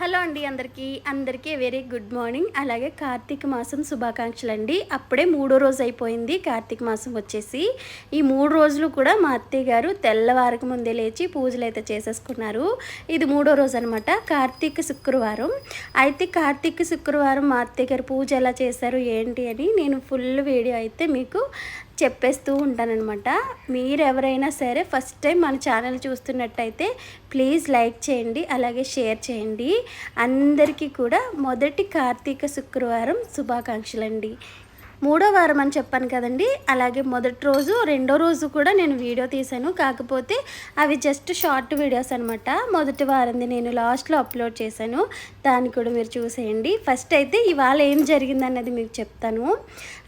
Hello అండి అందరికీ. అందరికీ వెరీ గుడ్ మార్నింగ్. అలాగే కార్తీక మాసం శుభాకాంక్షలు అండి అప్పుడే మూడో రోజు అయిపోయింది కార్తీక మాసం వచ్చేసి. ఈ మూడు రోజులు కూడా మా అత్తయ్య గారు తెల్లవారకు ముందే లేచి పూజలు అయితే చేసేసుకున్నారు. ఇది మూడో రోజు అనమాట కార్తీక శుక్రవారం. అయితే కార్తీక శుక్రవారం మా అత్తయ్య గారు పూజ ఎలా చేశారు ఏంటి అని నేను ఫుల్ వీడియో అయితే మీకు చెప్పేస్తూ ఉంటానన్నమాట. మీరు ఎవరైనా సరే ఫస్ట్ టైం మన ఛానల్ చూస్తున్నట్టయితే ప్లీజ్ లైక్ చేయండి అలాగే షేర్ చేయండి. అందరికీ కూడా మొదటి కార్తీక శుక్రవారం శుభాకాంక్షలు అండి మూడో వారం అని చెప్పాను కదండి. అలాగే మొదటి రోజు రెండో రోజు కూడా నేను వీడియో తీశాను. కాకపోతే అవి జస్ట్ షార్ట్ వీడియోస్ అనమాట మొదటి వారంది నేను లాస్ట్లో అప్లోడ్ చేశాను. దాన్ని కూడా మీరు చూసేయండి. ఫస్ట్ అయితే ఇవాళ ఏం జరిగిందన్నది మీకు చెప్తాను.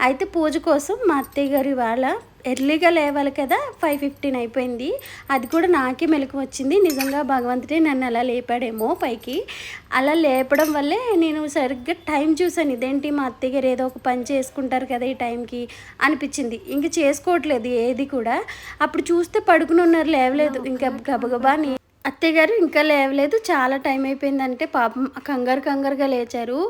అయితే పూజ కోసం మా అత్తయ్య గారు ఇవాళ ఎర్లీగా లేవాలి కదా ఫైవ్ ఫిఫ్టీన్ అయిపోయింది. అది కూడా నాకే మెలకు వచ్చింది. నిజంగా భగవంతుడే నన్ను అలా లేపాడేమో పైకి. అలా లేపడం వల్లే నేను సరిగ్గా టైం చూసాను ఇదేంటి మా అత్తయ్య గారు ఏదో ఒక పని చేసుకుంటారు కదా ఈ టైంకి అనిపించింది. ఇంక చేసుకోవట్లేదు ఏది కూడా. అప్పుడు చూస్తే పడుకుని ఉన్నారు లేవలేదు. ఇంకా గబగబా నీ అత్తయ్య గారు ఇంకా లేవలేదు. చాలా టైం అయిపోయిందంటే పాపం కంగారు కంగారుగా లేచారు.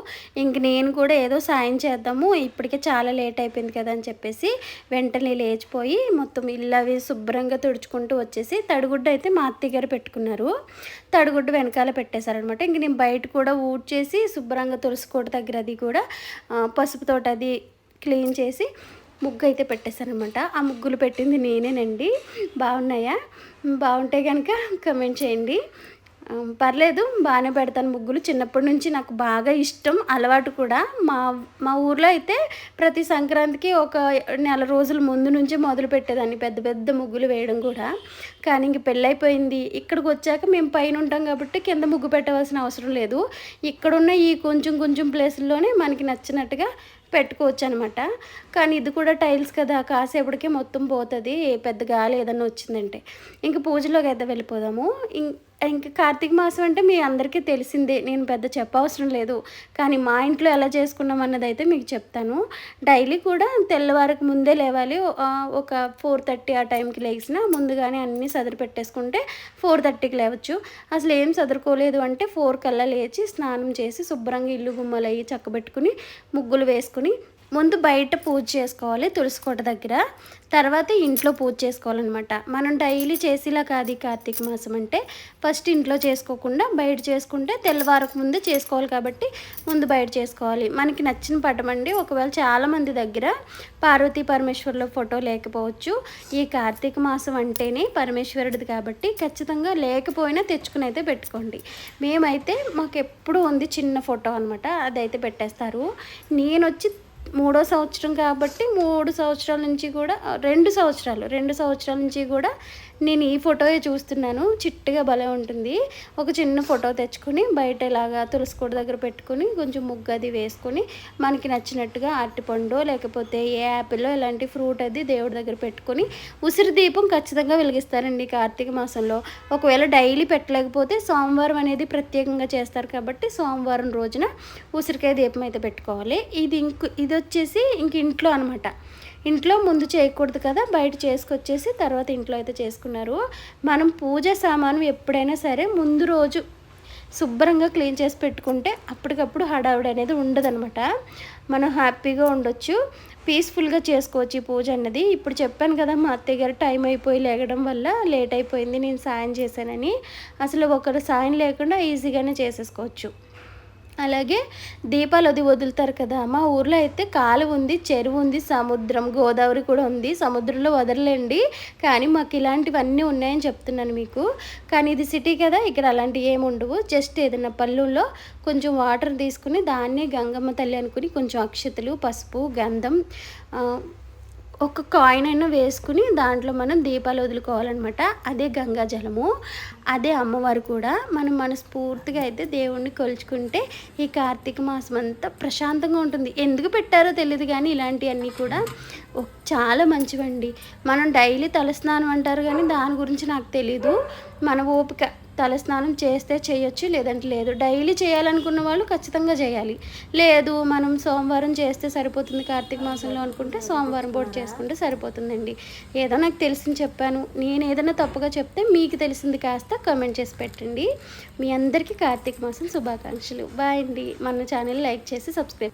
ఇంక నేను కూడా ఏదో సాయం చేద్దాము. ఇప్పటికే చాలా లేట్ అయిపోయింది కదా అని చెప్పేసి వెంటనే లేచిపోయి మొత్తం ఇల్లు అవి శుభ్రంగా తుడుచుకుంటూ వచ్చేసి తడిగుడ్డ అయితే మా అత్తయ్య గారు పెట్టుకున్నారు. తడిగుడ్డ వెనకాల పెట్టేశారనమాట ఇంక నేను బయట కూడా ఊడ్చేసి శుభ్రంగా తులసికోట దగ్గర అది కూడా పసుపు పసుపుతోటి అది క్లీన్ చేసి ముగ్గు అయితే పెట్టేశానమాట ఆ ముగ్గులు పెట్టింది నేనేనండి. బాగున్నాయా? బాగుంటే కనుక కమెంట్ చేయండి. పర్లేదు బాగానే పెడతాను ముగ్గులు. చిన్నప్పటి నుంచి నాకు బాగా ఇష్టం అలవాటు కూడా. మా మా ఊర్లో అయితే ప్రతి సంక్రాంతికి ఒక నెల రోజుల ముందు నుంచి మొదలు పెట్టేదాన్ని పెద్ద పెద్ద ముగ్గులు వేయడం కూడా. కానీ ఇంక పెళ్ళైపోయింది. ఇక్కడికి వచ్చాక మేము పైన ఉంటాం కాబట్టి కింద ముగ్గు పెట్టవలసిన అవసరం లేదు. ఇక్కడున్న ఈ కొంచెం కొంచెం ప్లేసుల్లోనే మనకి నచ్చినట్టుగా పెట్టుకోవచ్చు అనమాట కానీ ఇది కూడా టైల్స్ కదా కాసేపటికే మొత్తం పోతుంది పెద్ద గాలి వచ్చిందంటే ఇంక పూజలోకి అయితే వెళ్ళిపోదాము. ఇం- ఇంకా కార్తీక మాసం అంటే మీ అందరికీ తెలిసిందే నేను పెద్ద చెప్పవసరం లేదు. కానీ మా ఇంట్లో ఎలా చేసుకున్నాం అన్నది అయితే మీకు చెప్తాను. డైలీ కూడా తెల్లవారికి ముందే లేవాలి. ఒక ఫోర్ థర్టీ ఆ టైంకి లేచిన ముందుగానే అన్నీ సదిరి పెట్టేసుకుంటే ఫోర్ థర్టీకి లేవచ్చు. అసలు ఏం సదురుకోలేదు అంటే ఫోర్ కల్లా లేచి స్నానం చేసి శుభ్రంగా ఇల్లు గుమ్మలు అయ్యి చక్కబెట్టుకుని ముగ్గులు వేసుకుని ముందు బయట పూజ చేసుకోవాలి తులసి కోట దగ్గర. తర్వాత ఇంట్లో పూజ చేసుకోవాలన్నమాట. మనం డైలీ చేసేలా కాదు కార్తీక మాసం అంటే. ఫస్ట్ ఇంట్లో చేసుకోకుండా బయట చేసుకుంటే తెల్లవారకు ముందు చేసుకోవాలి కాబట్టి ముందు బయట చేసుకోవాలి. మనకి నచ్చిన పటం అండి. ఒకవేళ చాలామంది దగ్గర పార్వతీ పరమేశ్వరుల ఫోటో లేకపోవచ్చు. ఈ కార్తీక మాసం అంటేనే పరమేశ్వరుడిది కాబట్టి ఖచ్చితంగా లేకపోయినా తెచ్చుకుని అయితే పెట్టుకోండి. మేమైతే మాకు ఎప్పుడూ ఉంది చిన్న ఫోటో అనమాట అదైతే పెట్టేస్తారు. నేను వచ్చి మూడో సంవత్సరం కాబట్టి మూడు సంవత్సరాల నుంచి కూడా రెండు సంవత్సరాలు రెండు సంవత్సరాల నుంచి కూడా నేను ఈ ఫోటోయే చూస్తున్నాను. చిట్టుగా భలే ఉంటుంది. ఒక చిన్న ఫోటో తెచ్చుకొని బయట ఇలాగా తులసికోట దగ్గర పెట్టుకొని కొంచెం ముగ్గు అది వేసుకొని మనకి నచ్చినట్టుగా అరటిపండు లేకపోతే ఏ యాపిల్ ఇలాంటి ఫ్రూట్ అది దేవుడి దగ్గర పెట్టుకొని ఉసిరి దీపం ఖచ్చితంగా వెలిగిస్తారండి కార్తీక మాసంలో. ఒకవేళ డైలీ పెట్టలేకపోతే సోమవారం అనేది ప్రత్యేకంగా చేస్తారు కాబట్టి సోమవారం రోజున ఉసిరికాయ దీపం అయితే పెట్టుకోవాలి. ఇది ఇంకో ఇది వచ్చేసి ఇంక ఇంట్లో అనమాట ఇంట్లో ముందు చేయకూడదు కదా బయట చేసుకొచ్చేసి తర్వాత ఇంట్లో అయితే చేసుకున్నారు. మనం పూజ సామాను ఎప్పుడైనా సరే ముందు రోజు శుభ్రంగా క్లీన్ చేసి పెట్టుకుంటే అప్పటికప్పుడు హడావిడి అనేది ఉండదన్నమాట. మనం హ్యాపీగా ఉండొచ్చు పీస్ఫుల్గా చేసుకోవచ్చు ఈ పూజ అన్నది. ఇప్పుడు చెప్పాను కదా మా అత్తయ్య గారు టైం అయిపోయి లేగడం వల్ల లేట్ అయిపోయింది నేను సాయం చేశానని. అసలు ఒకరు సాయం లేకుండా ఈజీగానే చేసేసుకోవచ్చు. అలాగే దీపాలు అది వదులుతారు కదా. మా ఊర్లో అయితే కాలువ ఉంది చెరువు ఉంది సముద్రం గోదావరి కూడా ఉంది. సముద్రంలో వదలలేండి. కానీ మాకు ఇలాంటివన్నీ ఉన్నాయని చెప్తున్నాను మీకు. కానీ ఇది సిటీ కదా ఇక్కడ అలాంటివి ఏమి ఉండవు. జస్ట్ ఏదైనా పళ్ళుల్లో కొంచెం వాటర్ తీసుకుని దాన్ని గంగమ్మ తల్లి అనుకుని కొంచెం అక్షతలు పసుపు గంధం ఒక కాయిన్ అయినా వేసుకుని దాంట్లో మనం దీపాలు వదులుకోవాలన్నమాట. అదే గంగా జలము అదే అమ్మవారు కూడా. మనం మనస్ఫూర్తిగా అయితే దేవుణ్ణి కొలుచుకుంటే ఈ కార్తీక మాసం అంతా ప్రశాంతంగా ఉంటుంది. ఎందుకు పెట్టారో తెలియదు కానీ ఇలాంటివన్నీ కూడా చాలా మంచివండి. మనం డైలీ తలస్నానం అంటారు కానీ దాని గురించి నాకు తెలీదు. మన ఓపిక. తలస్నానం చేస్తే చేయొచ్చు లేదంటే లేదు. డైలీ చేయాలనుకున్న వాళ్ళు ఖచ్చితంగా చేయాలి. లేదు మనం సోమవారం చేస్తే సరిపోతుంది కార్తీక మాసంలో అనుకుంటే సోమవారం పూట చేసుకుంటే సరిపోతుందండి. ఏదో నాకు తెలిసింది చెప్పాను. నేను ఏదైనా తప్పుగా చెప్తే మీకు తెలిసింది కాస్త కమెంట్ చేసి పెట్టండి. మీ అందరికీ కార్తీక మాసం శుభాకాంక్షలు. బాయ్ అండి. మన ఛానల్ లైక్ చేసి సబ్స్క్రైబ్